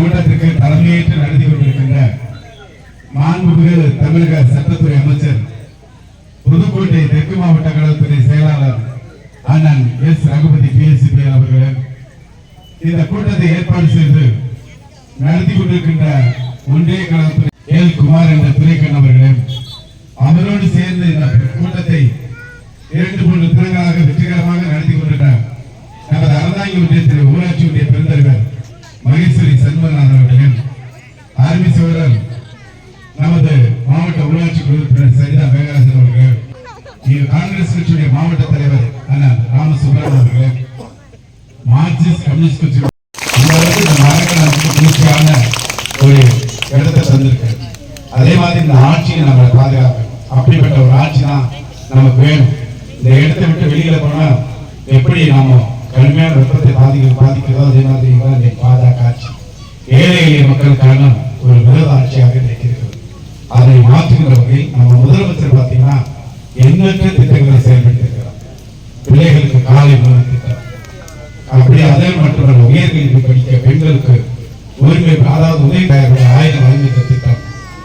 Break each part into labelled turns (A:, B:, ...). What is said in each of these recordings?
A: தலைமையேற்று நடத்தி கொண்டிருக்கின்ற மாண்புமிகு தமிழக சட்டத்துறை அமைச்சர் புதுக்கோட்டை தெற்கு மாவட்ட கழகத்துறை செயலாளர் அண்ணன் எஸ். ரகுபதி பிஎஸ்சிபி அவர்களே இந்த கூட்டத்தை ஏற்பாடு செய்து நடத்தி கொண்டிருக்கின்ற ஒன்றிய கழகத்துறை எல். குமார் என்ற துறைக்கண் அவர்களே அவரோடு சேர்ந்து இந்த கூட்டத்தை இரண்டு மூன்று தினங்களாக வெற்றிகரமாக நடத்தி கொண்டிருக்கிறார் நமது அரசாங்க ஒன்றியத்தின் ஊராட்சி ஒன்றிய காங்கிரஸ் கட்சியுடைய மாவட்ட தலைவர் அண்ணன் ராம சுப்பிரமணியன் அவர்களே மார்க்சிஸ்ட் கம்யூனிஸ்ட் கட்சி இந்த அளவுக்கு இந்த ஒரு இடத்தை தந்திருக்கு அதே மாதிரி இந்த ஆட்சியை நம்ம பாதுகாக்கணும். அப்படிப்பட்ட ஒரு ஆட்சி தான் நமக்கு வேணும். இந்த இடத்தை விட்டு வெளியில போனா எப்படி நாம கடுமையான வெப்பத்தை பாதிக்க பாதிக்கிறதோ அதே மாதிரி தான் இந்த பாஜக ஆட்சி. ஏழை எளிய மக்களுக்கான ஒரு விரோத ஆட்சியாக இன்றைக்கு இருக்கிறது. அதை மாற்றுகிற வகையில் நம்ம முதலமைச்சர் பார்த்தீங்கன்னா எண்ணற்ற திட்டங்களை செயல்பட்டிருக்கிறார் பிள்ளைகளுக்கு காலை உணவு திட்டம் அப்படி அதே மட்டுமல்ல உயர்கல்வி படிக்க பெண்களுக்கு உரிமை அதாவது உதவி ஆயிரம் வழங்குகிற திட்டம்.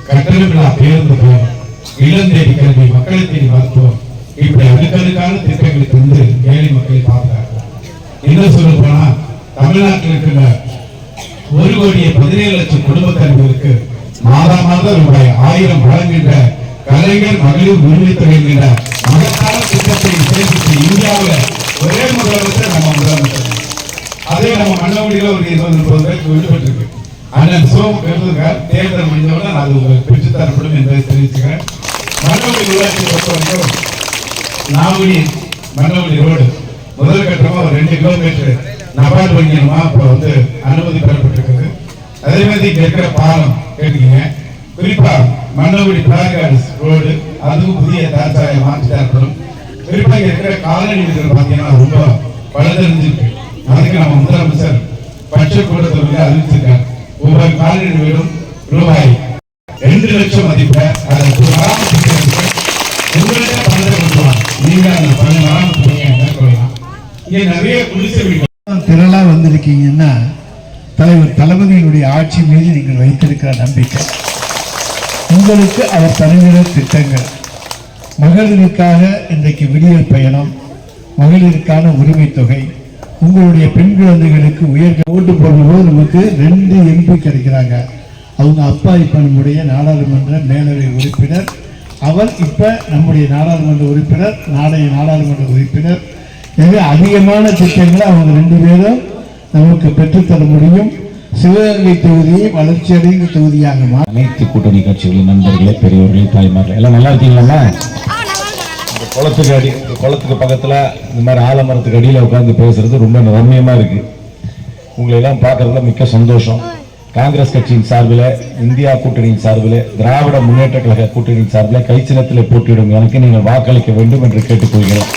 A: கட்டணமில்லா பேருந்து பயணம் இளந்தேடி கல்வி மக்களை தேடி மருத்துவம். இப்படி அடுக்கடுக்கான திட்டங்களை தந்து ஏழை மக்களை பார்க்கிறார்கள் என்ன சொல்ல போனா தமிழ்நாட்டில் இருக்கிற ஒரு கோடியே பதினேழு லட்சம் குடும்ப தலைவருக்கு மாதா மாதம் ரூபாய் ஆயிரம் வழங்குகின்ற கலைஞர் மகளிர் உரிமை தொகை என்கிற மகத்தான திட்டத்தை செயல்படுத்தி இந்தியாவில் ஒரே முதலமைச்சர் நம்ம முதலமைச்சர். அதே நம்ம மன்னவடியில் ஒரு இருபது முப்பது பேருக்கு விடுபட்டிருக்கு அண்ணன் சோம் கருதுகார் தேர்தல் முடிந்தவுடன் அது உங்களுக்கு பெற்றுத்தரப்படும் என்பதை தெரிவிச்சுக்கிறேன். மன்னவடி உள்ளாட்சி பொறுத்தவரைக்கும் நாகுடி மன்னவடி ரோடு முதல் கட்டமாக ஒரு ரெண்டு கிலோமீட்டர் நபார்டு வங்கியமா இப்போ வந்து அனுமதி பெறப்பட்டிருக்குது. அதே மாதிரி இங்கே இருக்கிற பாலம் கேட்டீங்க. குறிப்பாக மன்னவடி பிளாக் ஆர்டிஸ்ட் அதுவும் புதிய தார்ச்சாலை மாற்றி தரப்படும் குறிப்பாக இருக்கிற காலனி பார்த்தீங்கன்னா ரொம்ப பழுதறிஞ்சிருக்கு அதுக்கு நம்ம முதலமைச்சர் பட்ஜெட் கூட்டத்தில் அறிவிச்சிருக்காரு. ஒவ்வொரு காலனி வீடும் ரூபாய் ரெண்டு லட்சம் மதிப்பை அதை உங்கள்கிட்ட பணத்தை கொடுக்கலாம். நீங்க அந்த பண பராமரிப்பு பணியை மேற்கொள்ளலாம் நிறைய குடிசை வீடுகள்.
B: திரளா வந்திருக்கீங்கன்னா தலைவர் தளபதியினுடைய ஆட்சி மீது நீங்கள் வைத்திருக்கிற நம்பிக்கை. உங்களுக்கு அவர் தருகிற திட்டங்கள். மகளிருக்காக இன்றைக்கு விடியல் பயணம் மகளிருக்கான உரிமை தொகை உங்களுடைய பெண் குழந்தைகளுக்கு உயர் ஓட்டு போடும்போது நமக்கு ரெண்டு எம்பி கிடைக்கிறாங்க. அவங்க அப்பா இப்ப நம்முடைய நாடாளுமன்ற மேலவை உறுப்பினர். அவர் இப்ப நம்முடைய நாடாளுமன்ற உறுப்பினர் நாளைய நாடாளுமன்ற உறுப்பினர். எனவே அதிகமான திட்டங்களை அவங்க ரெண்டு பேரும் நமக்கு பெற்றுத்தர முடியும். சிவகங்கை தொகுதியை வளர்ச்சியடைந்த தொகுதியாக
C: அனைத்து கூட்டணி கட்சிகளின் நண்பர்களே பெரியவர்களே தாய்மார்களே எல்லாம் நல்லா இருக்கீங்களா இந்த குளத்துக்கு அடி இந்த குளத்துக்கு பக்கத்துல இந்த மாதிரி ஆலமரத்துக்கு அடியில உட்காந்து பேசுறது ரொம்ப ரம்மியமா இருக்கு. உங்களை எல்லாம் பார்க்கறதுல மிக்க சந்தோஷம். காங்கிரஸ் கட்சியின் சார்பில் இந்தியா கூட்டணியின் சார்பில் திராவிட முன்னேற்ற கழக கூட்டணியின் சார்பில் கைச்சினத்தில் போட்டியிடும் எனக்கு நீங்கள் வாக்களிக்க வேண்டும் என்று கேட்டுக்கொள்கிறேன்.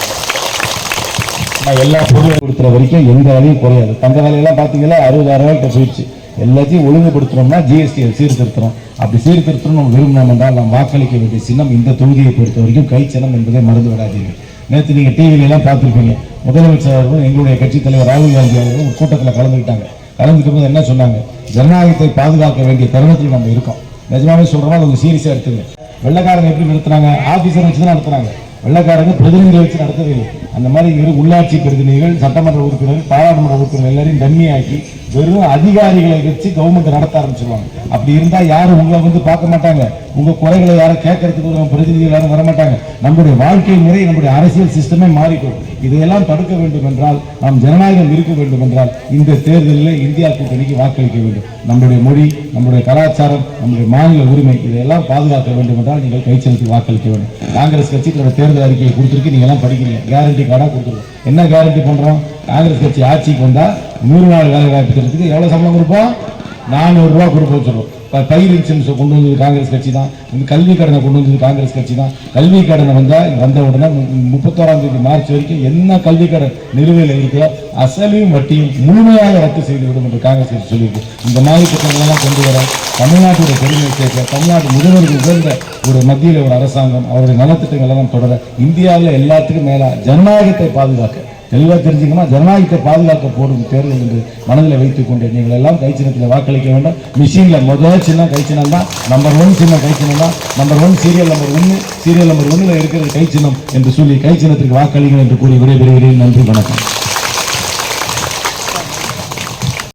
C: எல்லா பொருளும் கொடுக்குற வரைக்கும் எந்த வேலையும் குறையாது. தங்க வேலையெல்லாம் பார்த்தீங்கன்னா அறுபதாயிரம் ரூபாய்க்கு போயிடுச்சு. எல்லாத்தையும் ஒழுங்குபடுத்துறோம்னா ஜிஎஸ்டியை சீர்திருத்தணும் அப்படி சீர்திருத்தணும் நம்ம விரும்பினோம் என்றால் நாம் வாக்களிக்க வேண்டிய சின்னம் இந்த தொகுதியை பொறுத்த வரைக்கும் கை சின்னம் என்பதை மறந்து விடாதீங்க. நேற்று நீங்கள் டிவிலெலாம் பார்த்துருப்பீங்க. முதலமைச்சர் அவர்களும் எங்களுடைய கட்சித் தலைவர் ராகுல் காந்தி அவர்களும் கூட்டத்தில் கலந்துக்கிட்டாங்க. கலந்துக்கும் போது என்ன சொன்னாங்க? ஜனநாயகத்தை பாதுகாக்க வேண்டிய தருணத்தில் நம்ம இருக்கோம். நிஜமாவே சொல்கிறோம் அது சீரியஸாக எடுத்துங்க. வெள்ளக்காரங்க எப்படி நடத்துறாங்க ஆஃபீஸர் வச்சு தான் நடத்துகிறாங்க வெள்ளக்காரங்க பிரதிநிதிகளை வச்சு நடத்தவில்லை அந்த மாதிரி இரு உள்ளாட்சி பிரதிநிதிகள் சட்டமன்ற உறுப்பினர்கள் பாராளுமன்ற உறுப்பினர்கள் எல்லாரையும் டம்மியாக்கி வெறும் அதிகாரிகளை வச்சு கவர்மெண்ட் நடத்த ஆரம்பிச்சிருவாங்க. அப்படி இருந்தா யாரும் உங்களை வந்து பார்க்க மாட்டாங்க. உங்க குறைகளை யாரும் கேட்கறதுக்கு நம்ம பிரதிநிதிகள் யாரும் வர மாட்டாங்க. நம்முடைய வாழ்க்கை முறை நம்முடைய அரசியல் சிஸ்டமே மாறிக்கும் இதையெல்லாம் தடுக்க வேண்டும் என்றால் நாம் ஜனநாயகம் இருக்க வேண்டும் என்றால் இந்த தேர்தலில் இந்தியா கூட்டணிக்கு வாக்களிக்க வேண்டும். நம்முடைய மொழி நம்முடைய கலாச்சாரம் நம்முடைய மாநில உரிமை இதையெல்லாம் பாதுகாக்க வேண்டும் என்றால் நீங்கள் கைச்சலுக்கு வாக்களிக்க வேண்டும். காங்கிரஸ் கட்சி தேர்தல் அறிக்கையை கொடுத்துருக்கு. நீங்க எல்லாம் படிக்கிறீங்க கேரண்டி கார்டாக கொடுத்துருக்கோம் என்ன கேரண்டி பண்றோம்? காங்கிரஸ் கட்சி ஆட்சிக்கு வந்தால் நூறு நாள் வேலை வாய்ப்பு திட்டத்துக்கு சம்பளம் கொடுப்போம்? நானூறுரூவா கொடுப்போம் சொல்லுவோம் இப்ப பயிர் இன்சூரன்ஸ் கொண்டு வந்தது காங்கிரஸ் கட்சி தான். இந்த கல்வி கடனை கொண்டு வந்தது காங்கிரஸ் கட்சி தான். கல்வி கடனை வந்தால் வந்த உடனே மு- முப்பத்தோராம் தேதி மார்ச் வரைக்கும் என்ன கல்வி கடன் நிலுவையில் இருக்கிறோ அசலையும் வட்டியும் முழுமையாக ரத்து செய்து விடும் என்று காங்கிரஸ் கட்சி சொல்லியிருக்கு. இந்த மாதிரி திட்டங்களெல்லாம் கொண்டு வர தமிழ்நாட்டுடைய பெருமை சேர்க்க தமிழ்நாட்டு முதல்வருக்கு உகந்த ஒரு மத்தியில் ஒரு அரசாங்கம் அவருடைய நலத்திட்டங்கள் எல்லாம் தொடர இந்தியாவில் எல்லாத்துக்கும் மேலாக ஜனநாயகத்தை பாதுகாக்க தெளிவாக தெரிஞ்சுக்கமா ஜனநாயகத்தை பாதுகாக்க போடும் தேர்தல் என்று மனதில் வைத்துக் கொண்டு நீங்கள் எல்லாம் கை சின்னத்தில் வாக்களிக்க வேண்டும். மிஷினில் முதல் சின்ன கை சின்னம் தான். நம்பர் ஒன் சின்ன கை சின்னம் தான். நம்பர் ஒன் சீரியல் நம்பர் ஒன்று சீரியல் நம்பர் ஒன்றில் இருக்கிற கை சின்னம் என்று சொல்லி கை சின்னத்திற்கு வாக்களிங்கள் என்று கூறி விடைபெறுகிறேன். நன்றி வணக்கம்.